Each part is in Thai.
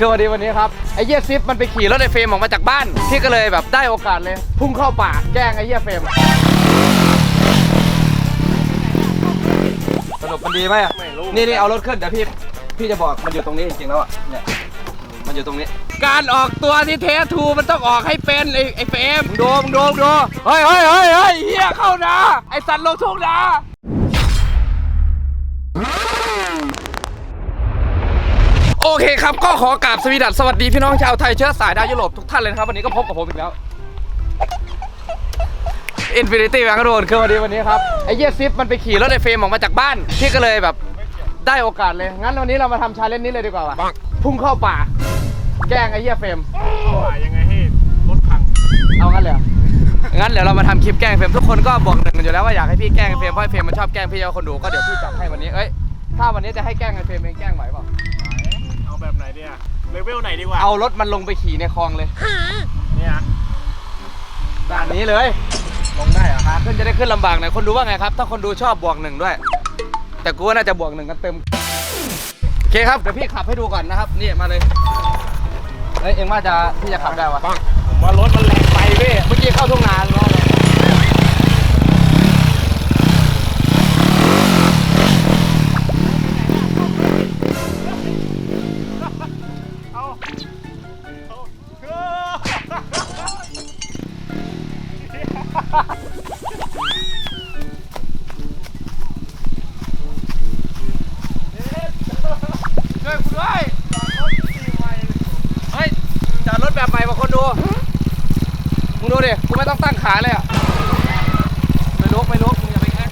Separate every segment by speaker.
Speaker 1: คือวันนี้วันนี้ครับไอ้เหี้ยซิปมันไปขี่รถไอ้เฟรมออกมาจากบ้านพี่ก็เลยแบบได้โอกาสเลย พุ่งเข้าป่าแกล้งไอ้เหี้ยเฟรมสรุปมันดีไหมอะ
Speaker 2: ไม่รู้
Speaker 1: นี่นี่เอารถขึ้นเดี๋ยวพี่พี่จะบอกมันอยู่ตรงนี้จริงๆแล้วอะเนี่ยมันอยู่ตรงนี้ การออกตัวที่เททูมันต้องออกให้เป็นไอ้ไอ้เฟรมมึงดูมึงดูมึงดูเฮ้ยเฮ้ยเฮ้ยเฮ้ยเหี้ยเข้านาไอ้สัตว์ลงทุ่งนา โอเคครับ ก็ขอกราบสวีดัสสวัสดีพี่น้องชาวไทยเชื้อสายดาวยุโรปทุกท่านเลยนะครับ วันนี้ก็พบกับผมอีกแล้ว Infinity แบงค์โดนคือวันนี้วันนี้ครับ ไอ้เหี้ยซิปมันไปขี่รถไอ้เฟรมออกมาจากบ้าน พี่ก็เลยแบบได้โอกาสเลย งั้นวันนี้เรามาทำชาเลนจ์นี้เลยดีกว่าวะพุ่งเข้าป่า แกล้งไอ้เหี้ยเฟรม
Speaker 2: ว่ายังไงให้รถพัง
Speaker 1: เอางั้นเลยเหรอ งั้นเดี๋ยวเรามาทำคลิปแกล้งเฟรมทุกคนก็บอกหนึ่งกันอยู่แล้วว่าอยากให้พี่แกล้งไอ้เฟรมเพราะไอ้เฟรมมันชอบแกล้งพี่เอาคนดูก็เดี๋ยวพี่จัดให้วันนี้เอ้ยถ้าวันนี้จะให้แกล้งไอ้เฟรมเองแกล้งไหวเปล่า
Speaker 2: เอาแบบไหนดีอะเลเวลไหนดีกว่า
Speaker 1: เอารถมันลงไปขี่ในคลองเลย
Speaker 2: เนี่ย
Speaker 1: ด่านนี้เลย
Speaker 2: ลงได้เหรอ
Speaker 1: ขาขึ้นจะได้ขึ้นลำบากหน่อยคนดูว่าไงครับ ถ้าคนดูชอบบวกหนึ่งด้วย แต่กูว่าน่าจะบวกหนึ่งกันเต็มโอเคครับเดี๋ยวพี่ขับให้ดูก่อนนะครับนี่มาเลยเฮ้ยเอ็งว่าจะพี่จะขับได้วะ
Speaker 2: ผมว่ารถมันแรงไปเว้ย
Speaker 1: เมื่อกี้เข้าทุ่งนาเนาะ ม่มาคนดูมึงดูดิ กูไม่ต้องตั้งขาเลยอะ ไม่ลุกไม่ลุกมึงอย่าไปแง่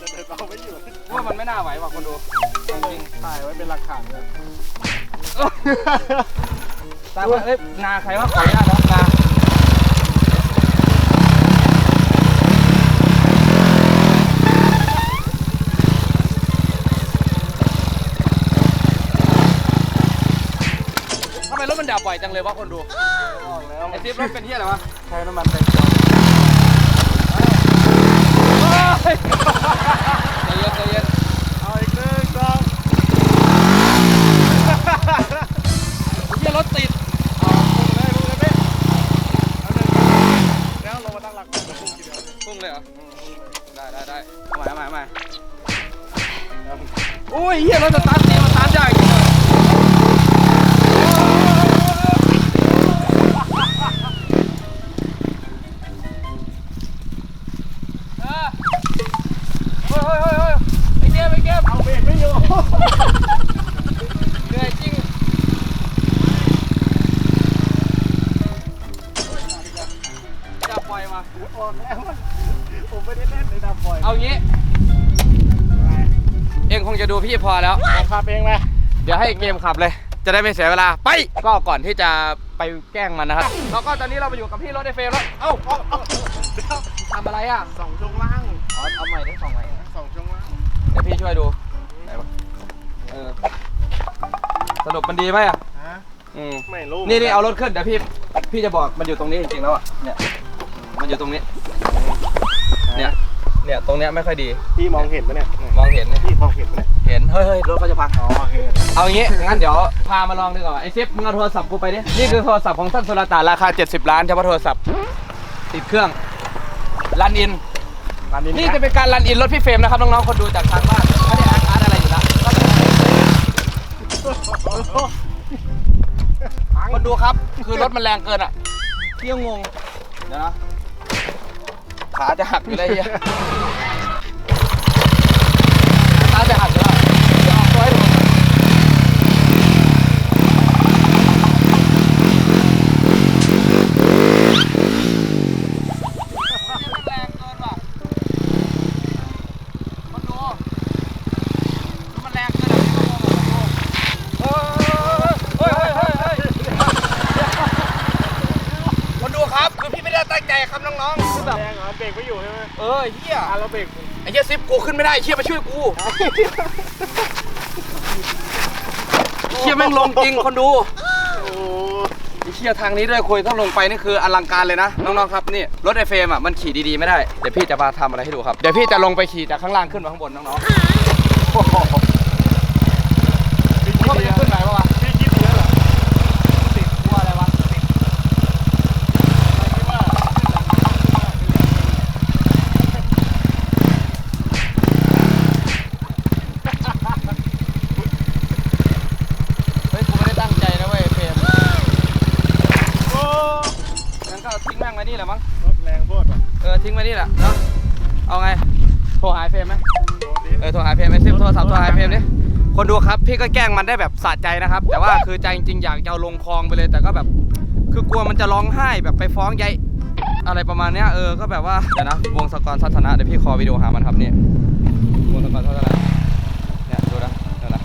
Speaker 2: จะเดินเอาไม่อยู่
Speaker 1: กูว่ามันไม่น่าไหวว่ะคนดูจริง
Speaker 2: ถ่ายไว้เป็นหลักฐานเลย
Speaker 1: ๆแต่ว่าเอ้ยนาใครว่าขออนุญาตนะนา ทำไมรถมันดับบ่อยจังเลยวะคนดู
Speaker 2: แล้ว
Speaker 1: ไอซิปรถเป็นที่อะไรวะ
Speaker 2: ใช้น้ำมันไป
Speaker 1: เฮ้ยใจเย็นใจเย็น
Speaker 2: เอาอีกหนึ่งสอง
Speaker 1: เฮียรถติด
Speaker 2: เอาลงเลยลงเลยพี่เอาหนึ่งแล้วลงมาตั้งหลักก่อนจะพุ่งทีเดียวเลย
Speaker 1: พุ่งเลยเหรอ ได้ได้ได้เอาใหม่เอาใหม่เอาใหม่โอ้ยเฮียรถสตาร์ทดีมันสตาร์ทยาก
Speaker 2: ผมไม่ได้เล่นเลยนะปล่อย
Speaker 1: เอางี้ เองคงจะดูพี่พอแล้ว
Speaker 2: ผมขับเองไหม
Speaker 1: เดี๋ยวให้เกมขับเลย จะได้ไม่เสียเวลา ไป ก็ก่อนที่จะไปแกล้งมันนะครับ แล้วก็ตอนนี้เรามาอยู่กับพี่รถไอเฟรมแล้ว เอ้า
Speaker 2: เอาเอาเดี๋ยว
Speaker 1: ทำอะไรอะ
Speaker 2: สองช่วงล่าง
Speaker 1: อ๋อเอาใหม่ได้สองใหม่
Speaker 2: สองช่วงล่าง
Speaker 1: เดี๋ยวพี่ช่วยดูไหนวะเออสรุปมันดีไหมอะ
Speaker 2: ฮะ
Speaker 1: อืม
Speaker 2: ไม่รู้
Speaker 1: นี่นี่เอารถขึ้นเดี๋ยวพี่ พี่จะบอกมันอยู่ตรงนี้จริงๆแล้วอะ เนี่ย มันอยู่ตรงนี้ เนี่ย เนี่ย ตรงเนี้ยไม่ค่อยดี
Speaker 2: พี่มองเห็นไหมเนี่ย
Speaker 1: มองเห็นเนี่ย
Speaker 2: พี่มองเห็นไหมเนี่ย
Speaker 1: เห็น เฮ้ยเฮ้ยรถเขาจะพัง
Speaker 2: อ๋อโอเค
Speaker 1: เอางี้ งั้นเดี๋ยวพามาลองดีกว่าไอซิปมึงเอาโทรศัพท์กูไปดิ นี่คือโทรศัพท์ของท่านสุลต่านราคา 70 ล้านเฉพาะโทรศัพท์ ติดเครื่อง รันอิน
Speaker 2: ร้านนี้
Speaker 1: นี่จะเป็นการรันอินรถพี่เฟรมนะครับน้องๆ คนดูจากทางบ้านไม่ได้อาร์ตอาร์ตอะไรอยู่แล้วก็จะคนดูครับ คือรถมันแรงเกินอะพี่ยังงง เดี๋ยวนะ ขาจะหักอยู่เลยเฮียขาจะหักอยู่แล้วจะออกตัว ให้ดูแรงเกินว่ะคนดูมันแรงเกินอะพี่ก็งงอะคนดูเฮ้ยเฮ้ยเฮ้ยเฮ้ยคนดูครับคือพี่ไม่ได้ตั้งใจครับน้องๆคือแบบ
Speaker 2: แรงเหรอเบรกไม่อยู่ใช่ไหม
Speaker 1: เออเฮีย
Speaker 2: อะเราเบรก
Speaker 1: ไอ้เฮียซิปกูขึ้นไม่ได้ไอ้เฮียมาช่วยกูเฮียแม่งลงจริงคนดู
Speaker 2: โอ้
Speaker 1: ไอ้เชียทางนี้ด้วยคุยถ้าลงไปนี่คืออลังการเลยนะน้องๆครับนี่รถไอเฟรมอะมันขี่ดีๆไม่ได้เดี๋ยวพี่จะมาทำอะไรให้ดูครับเดี๋ยวพี่จะลงไปขี่จากข้างล่างขึ้นมาข้างบนน้องๆโอ้โห
Speaker 2: พี่
Speaker 1: ว่ามัน
Speaker 2: คิด
Speaker 1: จะขึ้นไหนวะ
Speaker 2: พี่คิดเยอะเหรอ
Speaker 1: ติดกลัวอะไรวะ
Speaker 2: คิดว่า
Speaker 1: เฮ้ยกูไม่ได้ตั้งใจนะเว้ยเฟรม
Speaker 2: โอ้
Speaker 1: งั้นก็ทิ้งแม่งไว้นี่แหละมั้ง
Speaker 2: รถแรงโคตรว่ะ
Speaker 1: เออทิ้งไว้นี่แหละเนาะ เอาไง โทรหาไอ้เฟร มไหมเออโทรหาเฟรมไอซิมโทรศัพท์โทรหาเฟรมดิคนดูครับพี่ก็แกล้งมันได้แบบสะใจนะครับ แต่ว่าคือใจจริงๆอยากจะเอาลงคลองไปเลยแต่ก็แบบ คือกลัวมันจะร้องไห้แบบไปฟ้องยายอะไรประมาณเนี้ยเออก็แบบว่าเดี๋ยวนะวงสกรทัศนะเดี๋ยวพี่ขอวิดีโอหามันครับเนี่ยวงสกรทัศนะเนี่ยดูนะเดี๋ยวนะ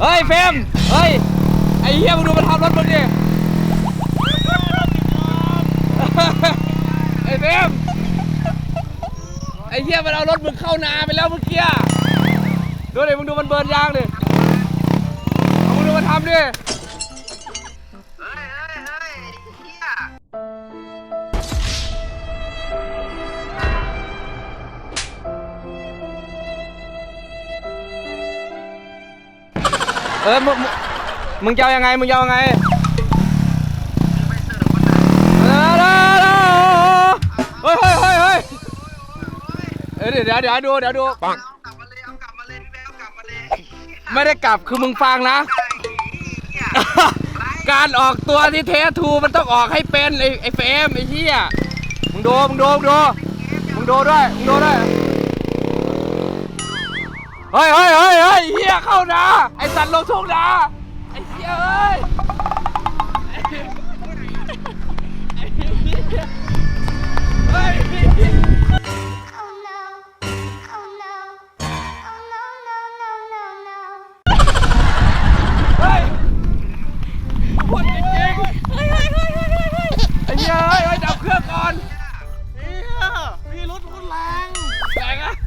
Speaker 1: เฮ้ยเฟมเฮ้ยไอ้เหี้ยมึงดูมันทำรถมึงดิไอ้เฟม ไอ้เหี้ยมันเอารถมึงเข้านาไปแล้วเมื่อกี้ดูดิมึงดูมันเบิร์นยางดิเอามึงดูมันทำดิเออมึงมึงมึงจะเอายังไงมึงจะเอายังไงเออเออเออเฮ้ยเฮ้ยเฮ้ยเฮ้ย เออเดี๋ยวเดี๋ยวเดี๋ยวดูเดี๋ยวดูปังไม่ได้กลับคือมึงฟังนะการออกตัวที่เทสทูมันต้องออกให้เป็นไอ้ไอ้เฟรมไอ้เหี้ยมึงดูมึงดูมึงดูมึงดูด้วยมึงดูด้วยเฮ้ยเฮ้ยเฮ้ยเฮ้ยเหี้ยเข้านาไอ้สัตว์ลงทุ่งนาไอ้เหี้ยเอ้ย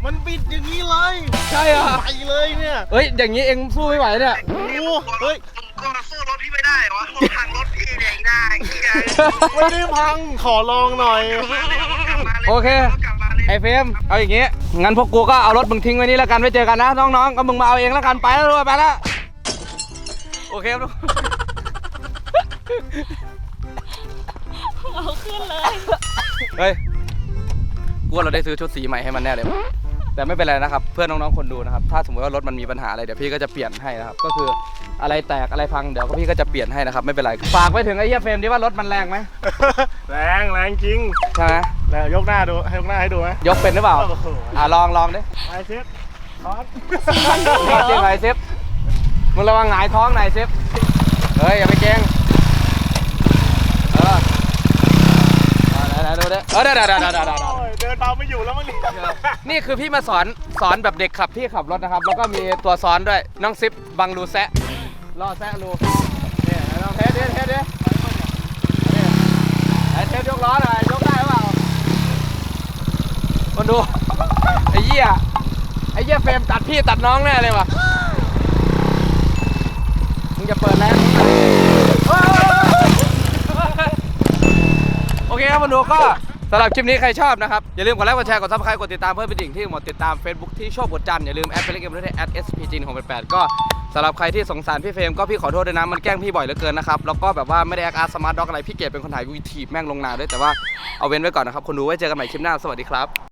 Speaker 2: มันบิดอย่างนี้เลย
Speaker 1: ใช่เหรอ
Speaker 2: ไปเลยเนี่ย
Speaker 1: เฮ้ยอย่างนี้เองสู้ไม่ไหวเนี่ย
Speaker 2: โอ้เฮ้ย
Speaker 3: ก็สู้รถพี่ไม่ได้วะทางรถพี่เนี่ยได้เฮีย
Speaker 2: ไม่ได้พังขอลองหน่อย
Speaker 1: โอเค
Speaker 3: กลับมาเลย
Speaker 1: ไอ้เฟรมเอาอย่างงี้งั้นพวกกูก็เอารถมึงทิ้งไว้นี่แล้วกันไว้เจอกันนะน้องๆก็มึงมาเอาเองแล้วกันไปแล้วด้วยไปแล้วโอเคครับทุกคน
Speaker 4: เอาขึ้นเลย
Speaker 1: เฮ้ย กูว่าเราได้ซื้อชุดสีใหม่ให้มันแน่เลย แต่ไม่เป็นไรนะครับ เพื่อนน้องๆคนดูนะครับ ถ้าสมมติว่ารถมันมีปัญหาอะไรเดี๋ยวพี่ก็จะเปลี่ยนให้นะครับ ก็คืออะไรแตกอะไรพังเดี๋ยวก็พี่ก็จะเปลี่ยนให้นะครับ ไม่เป็นไร ฝากไปถึงไอ้เหี้ยเฟรมดิว่ารถมันแรงไหม
Speaker 2: แรงแรงจริง
Speaker 1: ใช่ไหม
Speaker 2: แล้วยกหน้าดูให้ยกหน้าให้ดูไหม
Speaker 1: ยกเป็นหรือเปล่า
Speaker 2: โอ้โห
Speaker 1: อะลองลองดิ
Speaker 2: ไอเซ็ตคอส
Speaker 1: จริงไหมเซฟมึงระวังหงายท้องหน่อยเซฟเฮ้ยอย่าไปเกรงเออเอาไหนๆดูดิเออเดี๋ยวเดี๋ยวเดี๋ยวเดี๋ยวิ
Speaker 2: นเบาไม่อยู่แล้วมั้งเนี่ย
Speaker 1: นี่คือพี่มาสอนสอนแบบเด็กขับที่ขับรถนะครับ แล้วก็มีตัวซ้อนด้วย น้องซิปบังรูแซะล่อแซะรูเนี่ยลองเทสเทสดินี่ไอเทสยกล้อหน่อยยกได้หรือเปล่าคนดูไอ้เหี้ยไอ้เหี้ยเฟรมตัดพี่ตัดน้องแน่เลยว่ะมึงจะเปิดแล้วโอเคครับคนดูก็ สำหรับคลิปนี้ใครชอบนะครับ อย่าลืมกดไลค์กดแชร์กดซับสไครต์กดติดตามเพื่อนเป็นดิ่งที่หมดติดตาม Facebook ที่โชคบทจันอย่าลืมแอดเฟซบุ๊กด้วยแอด spg 1 6 8ก็สำหรับใครที่สงสารพี่เฟรมก็พี่ขอโทษด้วยนะมันแกล้งพี่บ่อยเหลือเกินนะครับแล้วก็แบบว่าไม่ได้แอคอาร์สมาร์ทด็อกอะไรพี่เกดเป็นคนถ่ายวีทีบแม่งลงนาด้วยแต่ว่าเอาเว้นไว้ก่อนนะครับคนดูไว้เจอกันใหม่คลิปหน้าสวัสดีครับ